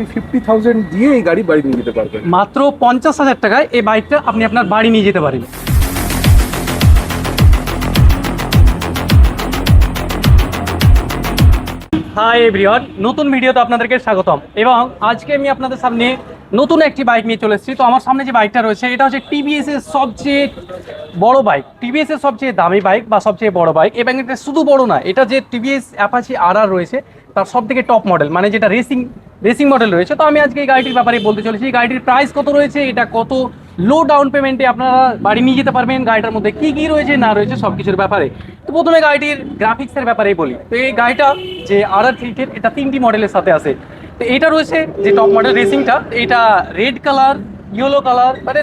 আপনি fifty thousand দিয়ে এই গাড়ি বাড়ি নিয়ে যেতে পারবেন। মাত্র পঞ্চাশ হাজার টাকায় এই বাইকটা আপনি আপনার বাড়ি নিয়ে যেতে পারেন। হাই এভরিওয়ান নতুন ভিডিওতে আপনাদেরকে স্বাগতম এবং আজকে আমি আপনাদের সামনে নতুন একটি বাইক নিয়ে চলে এসেছি। তো আমার সামনে যে বাইকটা রয়েছে, এটা হচ্ছে টিভিএস এর সবচেয়ে বড় বাইক। টিভিএস এর সবচেয়ে দামি বাইক বা সবচেয়ে বড় বাইক। এবং এটা শুধু বড় না, এটা যে টিভিএস অ্যাপাচি আর আর রয়েছে, তার সব থেকে টপ মডেল মানে যেটা রেসিং রেসিং মডেল রয়েছে। তো আমি আজকে এই গাড়িটির ব্যাপারে বলতে চলেছি। এই গাড়িটির প্রাইস কত রয়েছে? এটা কত? লো ডাউন পেমেন্টে আপনারা বাড়ি নিয়ে যেতে পারবেন। গাড়িটার মধ্যে কি কি রয়েছে, না রয়েছে সব কিছুর ব্যাপারে। তো প্রথমে গাড়িটির গ্রাফিক্সের ব্যাপারেই বলি। তো এই গাড়িটা যে আর আর থ্রি এটা তিনটি মডেলের সাথে আছে। তো এটা রয়েছে যে টপ মডেল রেসিংটা এটা রেড কালার ইয়েলো কালার মানে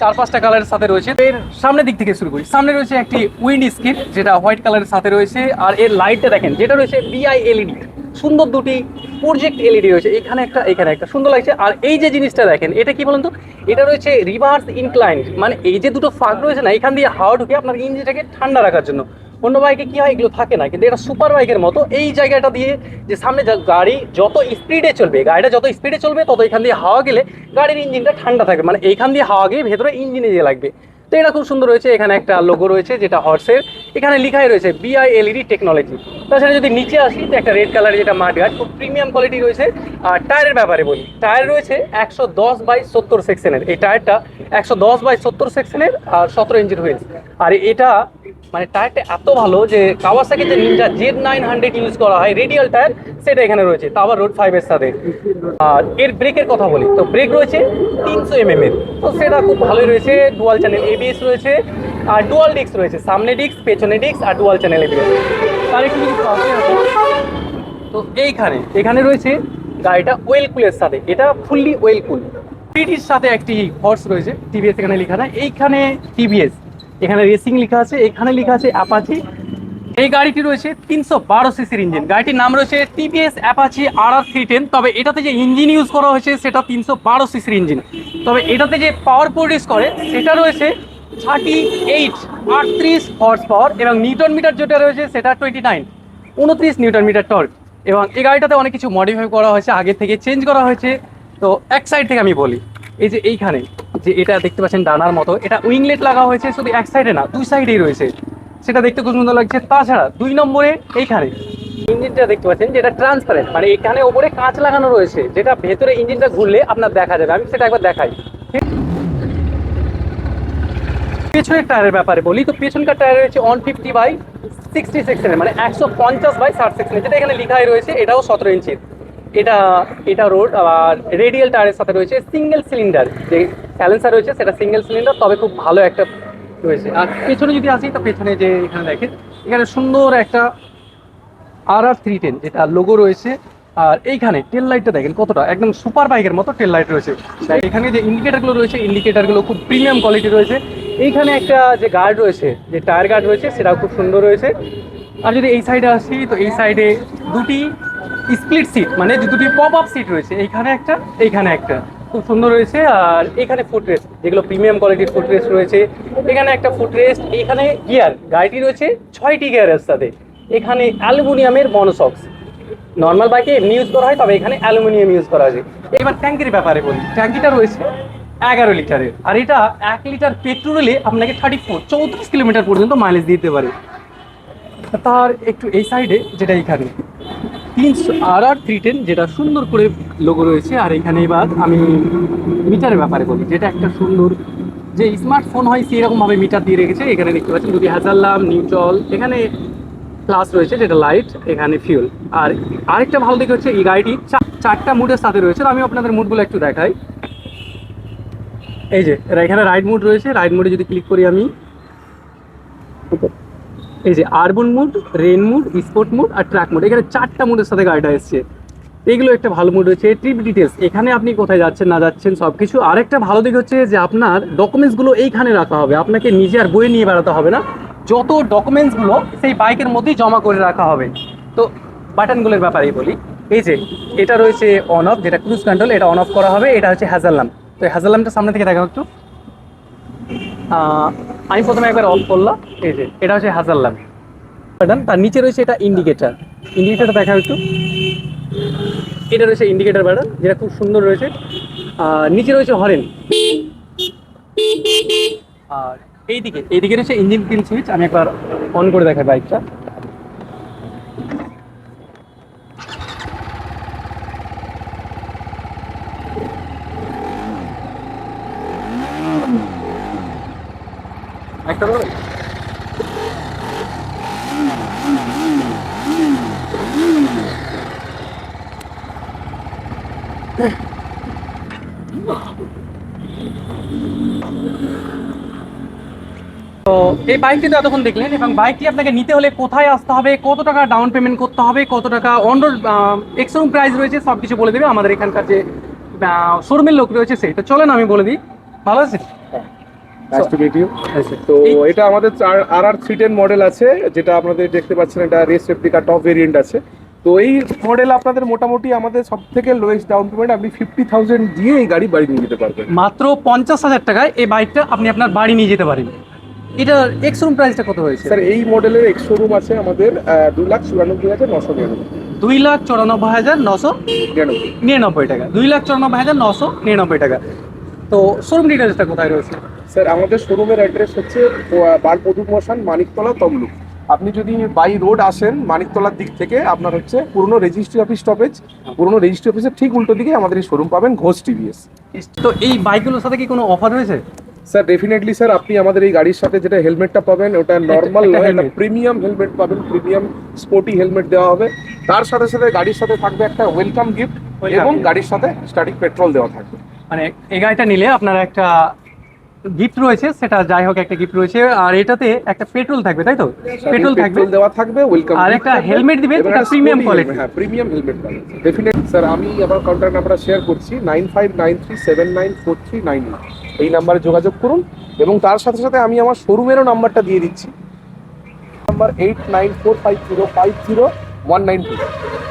চার পাঁচটা কালারের সাথে রয়েছে। এর সামনের দিক থেকে শুরু করি। সামনে রয়েছে একটি উইন্ড স্ক্রিন যেটা হোয়াইট কালারের সাথে রয়েছে। আর এর লাইটটা দেখেন, যেটা রয়েছে বিআই এলইডি সুন্দর দুটি প্রজেক্ট এলইডি রয়েছে। এখানে একটা এখানে একটা সুন্দর লাগছে। আর এই যে জিনিসটা দেখেন, এটা কি বলুন তো? এটা রয়েছে রিভার্স ইনক্লাইন্ড মানে এই যে দুটো ফাঁক রয়েছে না, এখান দিয়ে হাওয়া ঢুকে আপনার ইঞ্জিনটাকে ঠান্ডা রাখার জন্য। অন্য বাইকে কি হয়, এগুলো থাকে না, কিন্তু এটা সুপার বাইকের মতো। এই জায়গাটা দিয়ে যে সামনে গাড়ি যত স্পিডে চলবে, গাড়িটা যত স্পিডে চলবে, তত এখান দিয়ে হাওয়া গেলে গাড়ির ইঞ্জিনটা ঠান্ডা থাকবে। মানে এইখান দিয়ে হাওয়া গিয়ে ভেতরে ইঞ্জিনে যে লাগবে। তো এটা খুব সুন্দর রয়েছে, এখানে একটা লোগো রয়েছে যেটা হর্সের এখানে লিখাই রয়েছে বিআই এলইডি টেকনোলজি তাছাড়া যদি নিচে আসি, তো একটা রেড কালারের যেটা মাঠঘাট খুব প্রিমিয়াম কোয়ালিটি রয়েছে। আর টায়ারের ব্যাপারে বলি টায়ার রয়েছে একশো দশ বাই সত্তর সেকশনের এই টায়ারটা একশো দশ বাই সত্তর সেকশনের আর সতেরো ইঞ্চির হয়েছে। আর এটা মানে টায়ারটা এত ভালো যে কাওয়াসাকি যে Ninja Z nine hundred use করা হয় রেডিয়াল টায়ার সেটা এখানে রয়েছে। তা আবার রোড ফাইভের সাথে। আর এর ব্রেকের কথা বলি, তো ব্রেক রয়েছে তিনশো এম এর। তো সেটা খুব ভালোই রয়েছে ডুয়াল চ্যানেল এবিএস রয়েছে, আর ডুয়াল ডিস্ক রয়েছে, সামনে ডিস্ক পেছনে ডিস্ক আর ডুয়াল চ্যানেল এবিএস তার একটু তো এইখানে, এখানে রয়েছে গাড়িটা ওয়েল কুলের সাথে, এটা ফুললি ওয়েল কুল টিটির সাথে একটি হর্স রয়েছে টিভিএস এখানে লেখা না এইখানে টিভিএস এখানে রেসিং লেখা আছে, এখানে লেখা আছে অ্যাপাচি এই গাড়িটি রয়েছে তিনশো বারো সিসির ইঞ্জিন গাড়িটির নাম রয়েছে TVS Apache R R three ten তবে এটাতে যে ইঞ্জিন ইউজ করা হয়েছে, সেটা তিনশো বারো সিসির ইঞ্জিন তবে এটাতে যে পাওয়ার প্রডিউস করে, সেটা রয়েছে থার্টি এইট আটত্রিশ হর্স পাওয়ার এবং নিউটন মিটার যেটা রয়েছে, সেটা টোয়েন্টি নাইন উনত্রিশ নিউটন মিটার টর্ক এবং এই গাড়িটাতে অনেক কিছু মডিফাই করা হয়েছে, আগে থেকে চেঞ্জ করা হয়েছে। তো এক সাইড থেকে আমি বলি, এই যে এইখানে। যে এটা দেখতে পাচ্ছেন ডানার মতো। এটা উইংলেট লাগা হয়েছে, শুধু এক সাইডে না, দুই সাইডেই রয়েছে। সেটা দেখতে খুব সুন্দর লাগছে। তাছাড়া দুই নম্বরে এইখানে ইঞ্জিনটা দেখতে পাচ্ছেন যেটা ট্রান্সপারেন্ট মানে এখানে ওপরে কাঁচ লাগানো রয়েছে, যেটা ভেতরে ইঞ্জিনটা ঘুরলে আপনার দেখা যাবে। আমি সেটা একবার দেখাই। পেছনের টায়ারের ব্যাপারে বলি, তো পেছনকার টায়ার রয়েছে ওয়ান ফিফটি বাই সিক্সটি সেকশনের মানে একশো পঞ্চাশ বাই ষাট সেকশনের যেটা এখানে লেখাই রয়েছে, এটাও সতেরো ইঞ্চির। এটা এটা রোড আর রেডিয়াল টায়ারের সাথে রয়েছে সিঙ্গেল সিলিন্ডার যে স্যালেন্সার রয়েছে, সেটা সিঙ্গেল সিলিন্ডার তবে খুব ভালো একটা রয়েছে। আর পেছনে যদি আসি, তো পেছনে যে এখানে দেখেন, এখানে সুন্দর একটা আর আর থ্রি টেন যেটা লোগো রয়েছে। আর এইখানে টেল লাইটটা দেখেন কতটা, একদম সুপার বাইকের মতো টেল লাইট রয়েছে। এখানে যে ইন্ডিকেটারগুলো রয়েছে ইন্ডিকেটারগুলো খুব প্রিমিয়াম কোয়ালিটি রয়েছে। এইখানে একটা যে গার্ড রয়েছে, যে টায়ার গার্ড রয়েছে, সেটাও খুব সুন্দর রয়েছে। আর যদি এই সাইডে আসি, তো এই সাইডে দুটি স্প্লিট সিট মানে যে দুটি পপ আপ সিট রয়েছে, এইখানে একটা এইখানে একটা। খুব সুন্দর রয়েছে, আর এখানে ফুটরেস্ট যেগুলো প্রিমিয়াম কোয়ালিটির ফুটরেস্ট রয়েছে। এখানে একটা ফুটরেস্ট এখানে গিয়ার গাড়িটি রয়েছে ছয়টি গিয়ারের সাথে। এখানে অ্যালুমিনিয়ামের মনোসক্স নর্মাল বাইকে এমনি ইউজ করা হয়, তবে এখানে অ্যালুমিনিয়াম ইউজ করা হয়েছে এবার ট্যাঙ্কির ব্যাপারে বলি। ট্যাঙ্কিটা রয়েছে এগারো লিটারের, আর এটা এক লিটার পেট্রোলে আপনাকে থার্টি ফোর চৌত্রিশ কিলোমিটার পর্যন্ত মাইলেজ দিতে পারে। তার একটু এই সাইডে যেটা এইখানে। তিনশো আর আর থ্রি টেন যেটা সুন্দর করে লোগো রয়েছে, আর এখানে এবার আমি মিটারের ব্যাপারে বলি, যেটা একটা সুন্দর যে স্মার্টফোন হয় সেই রকমভাবে মিটার দিয়ে রেখেছে, এখানে দেখতে পাচ্ছেন দুটি হাজারলাম নিউট্রল এখানে প্লাস রয়েছে যেটা লাইট এখানে ফিউল আর আরেকটা ভালো দিক হচ্ছে, এই গাড়িটি চারটা মুডের সাথে রয়েছে আমি আপনাদের মুডগুলো একটু দেখাই। এই যে এখানে রাইড মুড রয়েছে রাইড মুডে যদি ক্লিক করি আমি এই যে urban mode rain mode sport mode আর ট্র্যাক মুড এখানে চারটা মুডের সাথে গাড়িটা এসছে। এইগুলো একটা ভালো মুড রয়েছে। ট্রিপ ডিটেলস এখানে আপনি কোথায় যাচ্ছেন, না যাচ্ছেন সব কিছু আরেকটা ভালো দিক হচ্ছে যে আপনার ডকুমেন্টসগুলো এইখানে রাখা হবে। আপনাকে নিজে আর বয়ে নিয়ে বেড়াতে হবে না। যত ডকুমেন্টসগুলো সেই বাইকের মধ্যেই জমা করে রাখা হবে। তো বাটনগুলোর ব্যাপারেই বলি। এই যে, এটা রয়েছে অন অফ যেটা ক্রুজ কন্ট্রোল এটা অন অফ করা হবে। এটা হচ্ছে হ্যাজাল্লাম তো হ্যাজাল্লামটা সামনে থেকে দেখা একটু। আমি প্রথমে একবার অফ করলাম, এই যে, এটা হচ্ছে হাজার লাগে তার নিচে রয়েছে এটা ইন্ডিকেটার ইন্ডিকেটারটা দেখা একটু। এটা রয়েছে ইন্ডিকেটার বাটন যেটা খুব সুন্দর রয়েছে। আর নিচে রয়েছে হরেন। আর এইদিকে এইদিকে রয়েছে ইঞ্জিন কিল সুইচ আমি একবার অন করে দেখাই বাইকটা তো এই বাইকটি তো এতক্ষণ দেখলেন এবং বাইকটি আপনাকে নিতে হলে কোথায় আসতে হবে, কত টাকা ডাউন পেমেন্ট করতে হবে, কত টাকা অন রোড এক্সরুম প্রাইস রয়েছে সব কিছু বলে দেবে আমাদের এখানকার যে শোরুমের লোক রয়েছে সেই তো চলেন আমি বলে দিই। ভালো আছে তো এটা আমাদের R R three ten model আছে যেটা আপনাদের দেখতে পাচ্ছেন এটা রেস রেপ্লিকা টপ ভেরিয়েন্ট আছে। তো এই মডেল আপনাদের মোটামুটি আমাদের সব থেকে লোয়েস্ট ডাউন পেমেন্ট আপনি ফিফটি থাউজেন্ড দিয়ে এই গাড়ি বাড়ি নিয়ে যেতে পারবেন। মাত্র পঞ্চাশ হাজার টাকায় এই বাইকটা আপনি আপনার বাড়ি নিয়ে যেতে পারেন। এটার এক্সরুম প্রাইসটা কত হয়েছে? স্যার এই মডেলের এক্স শোরুম আছে আমাদের দু লাখ চুরানব্বই হাজার নশো নিরানব্বই। দুই লাখ চুরানব্বই হাজার নশো নিরানব্বই। নিরানব্বই টাকা। দুই লাখ চুরানব্বই হাজার নশো নিরানব্বই টাকা। তো শোরুম ডিটেলসটা কোথায় রয়েছে? স্যার আমাদের শোরুমের অ্যাড্রেস হচ্ছে বারপদুর মশান মানিকতলা তমলুক। আপনি যদি বাই রোড আসেন মানিকতলার দিক থেকে আপনার হচ্ছে পুরনো রেজিস্ট্রি অফিস স্টপেজ পুরনো রেজিস্ট্রি অফিসের ঠিক উল্টো দিকে আমাদের এই শোরুম পাবেন ঘোষ টিভিএস তো এই বাইকগুলোর সাথে কি কোনো অফার রয়েছে? স্যার ডেফিনেটলি স্যার আপনি আমাদের এই গাড়ির সাথে যেটা হেলমেটটা পাবেন ওটা নর্মাল নয় প্রিমিয়াম হেলমেট পাবেন প্রিমিয়াম স্পোর্টি হেলমেট দেওয়া হবে। তার সাথে সাথে গাড়ির সাথে থাকবে একটা ওয়েলকাম গিফট এবং গাড়ির সাথে স্টার্টিং পেট্রোল দেওয়া থাকবে। মানে এই গাড়িটা নিলে আপনার একটা গিফট রয়েছে সেটা যাই হোক একটা গিফট রয়েছে আর এটাতে একটা পেট্রোল থাকবে তাই তো? পেট্রোল থাকবে। দেওয়া থাকবে ওয়েলকাম আর একটা হেলমেট দিবে এটা প্রিমিয়াম কোয়ালিটি হ্যাঁ প্রিমিয়াম হেলমেট পাবেন। डेफिनेट স্যার আমি আমার কন্টাক্ট নাম্বারটা শেয়ার করছি 9593794399 এই নম্বরে যোগাযোগ করুন এবং তার সাথে সাথে আমি আমার শোরুমেরও নাম্বারটা দিয়ে দিচ্ছি। নাম্বার 8945050192